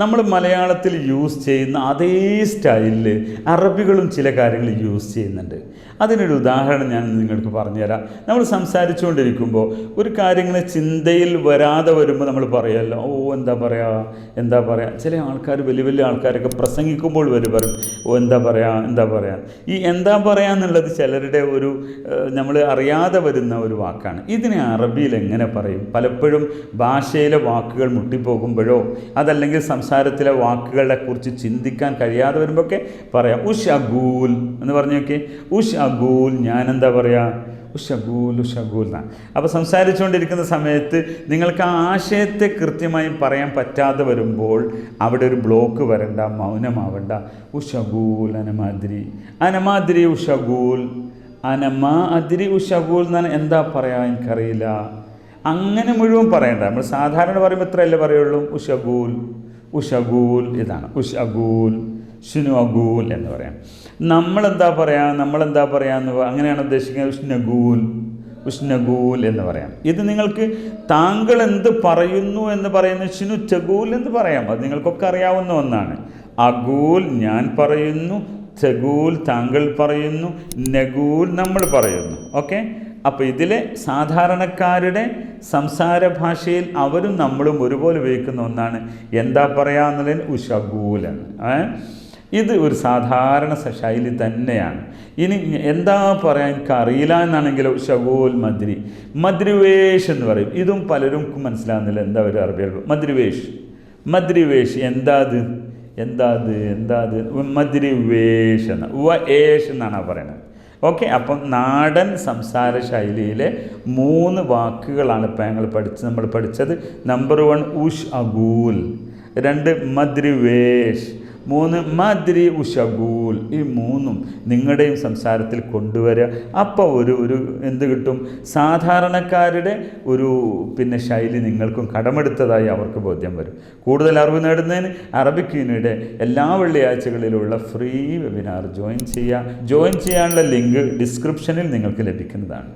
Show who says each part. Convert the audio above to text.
Speaker 1: നമ്മൾ മലയാളത്തിൽ യൂസ് ചെയ്യുന്ന അതേ സ്റ്റൈലിൽ അറബികളും ചില കാര്യങ്ങൾ യൂസ് ചെയ്യുന്നുണ്ട്. അതിനൊരു ഉദാഹരണം ഞാൻ നിങ്ങൾക്ക് പറഞ്ഞുതരാം. നമ്മൾ സംസാരിച്ചുകൊണ്ടിരിക്കുമ്പോൾ ഒരു കാര്യങ്ങൾ ചിന്തയിൽ വരാതെ വരുമ്പോൾ നമ്മൾ പറയുമല്ലോ ഓ എന്താ പറയുക എന്താ പറയുക ചില ആൾക്കാർ വലിയ വലിയ ആൾക്കാരൊക്കെ പ്രസംഗിക്കുമ്പോൾ വരും പറയും ഓ എന്താ പറയുക എന്താ പറയുക ഈ എന്താ പറയുക എന്നുള്ളത് ചിലരുടെ ഒരു നമ്മൾ അറിയാതെ വരുന്ന ഒരു വാക്കാണ്. ഇതിനെ അറബിയിൽ എങ്ങനെ പറയും? പലപ്പോഴും ഭാഷയിലെ വാക്കുകൾ മുട്ടിപ്പോകുമ്പോഴോ അതല്ലെങ്കിൽ സംസാരത്തിലെ വാക്കുകളെ കുറിച്ച് ചിന്തിക്കാൻ കഴിയാതെ വരുമ്പോഴൊക്കെ പറയാം ഉഷ് അഗൂൽ എന്ന് പറഞ്ഞു നോക്കി ഉഷ് അഗൂൽ ഞാൻ എന്താ പറയുക ഉഷഗൂൽ ഉഷഗൂൽ എന്നാണ് അപ്പോൾ സംസാരിച്ചുകൊണ്ടിരിക്കുന്ന സമയത്ത് നിങ്ങൾക്ക് ആ ആശയത്തെ കൃത്യമായി പറയാൻ പറ്റാതെ വരുമ്പോൾ അവിടെ ഒരു ബ്ലോക്ക് വരണ്ട മൗനമാവണ്ട. ഉഷഗൂൽ അനമാതിരി അനമാതിരി ഉഷഗൂൽ അനമാ അതിരി ഉഷഗൂൽ എന്നാണ് എന്താ പറയുക എനിക്കറിയില്ല. അങ്ങനെ മുഴുവൻ പറയണ്ട. നമ്മൾ സാധാരണ പറയുമ്പോൾ ഇത്രയല്ലേ പറയുള്ളൂ. ഉഷഗൂൽ ഉഷഗൂൽ ഇതാണ്. ഉഷഗൂൽ ഷിനുഅഗൂൽ എന്ന് പറയാം. നമ്മളെന്താ പറയാ? നമ്മളെന്താ പറയാന്ന് അങ്ങനെയാണ് ഉദ്ദേശിക്കുന്നത്. ഉഷ്ണഗൂൽ ഉഷ്ണഗൂൽ എന്ന് പറയാം. ഇത് നിങ്ങൾക്ക് താങ്കൾ എന്ത് പറയുന്നു എന്ന് പറയുന്നത് ഷിനു ചഗൂൽ എന്ന് പറയാം. അത് നിങ്ങൾക്കൊക്കെ അറിയാവുന്ന ഒന്നാണ്. അഗൂൽ ഞാൻ പറയുന്നു ചഗൂൽ താങ്കൾ പറയുന്നു നഗൂൽ നമ്മൾ പറയുന്നു. ഓക്കെ? അപ്പോൾ ഇതിലെ സാധാരണക്കാരുടെ സംസാര ഭാഷയിൽ അവരും നമ്മളും ഒരുപോലെ ഉപയോഗിക്കുന്ന ഒന്നാണ്. എന്താ പറയാന്നുള്ളതിന് ഉഷഗൂലാണ് ഇത് ഒരു സാധാരണ ശൈലി തന്നെയാണ്. ഇനി എന്താ പറയാൻ എനിക്ക് അറിയില്ല എന്നാണെങ്കിൽ ഷഗൂൽ മദ്രി. മദ്രിവേഷ് എന്ന് പറയും. ഇതും പലരും മനസ്സിലാകുന്നില്ല എന്താ ഒരു അറബി മദ്രിവേഷ്. മദ്രിവേഷ്. എന്താ അത്? എന്താ അത്? എന്താ അത്? മദ്രിവേഷ് എന്ന. വ ഏഷ് എന്നാണ് പറയുന്നത്. ഓക്കെ അപ്പം നാടൻ സംസാര ശൈലിയിലെ മൂന്ന് വാക്കുകളാണ് ഇപ്പം ഞങ്ങൾ പഠിച്ച് നമ്മൾ പഠിച്ചത്. നമ്പർ വൺ ഉഷ് അഗൂൽ രണ്ട് മദ്രിവേഷ്. മൂന്ന് മദ്രി ഉഷഗൂൽ ഈ മൂന്നും നിങ്ങളുടെയും സംസാരത്തിൽ കൊണ്ടുവരിക. അപ്പോൾ ഒരു ഒരു എന്ത് കിട്ടും? സാധാരണക്കാരുടെ ഒരു പിന്നെ ശൈലി നിങ്ങൾക്കും കടമെടുത്തതായി അവർക്ക് ബോധ്യം വരും. കൂടുതൽ അറിവ് നേടുന്നതിന് അറബിക് യൂണിയുടെ എല്ലാ വെള്ളിയാഴ്ചകളിലുള്ള ഫ്രീ വെബിനാർ ജോയിൻ ചെയ്യുക. ജോയിൻ ചെയ്യാനുള്ള ലിങ്ക് ഡിസ്ക്രിപ്ഷനിൽ നിങ്ങൾക്ക് ലഭിക്കുന്നതാണ്.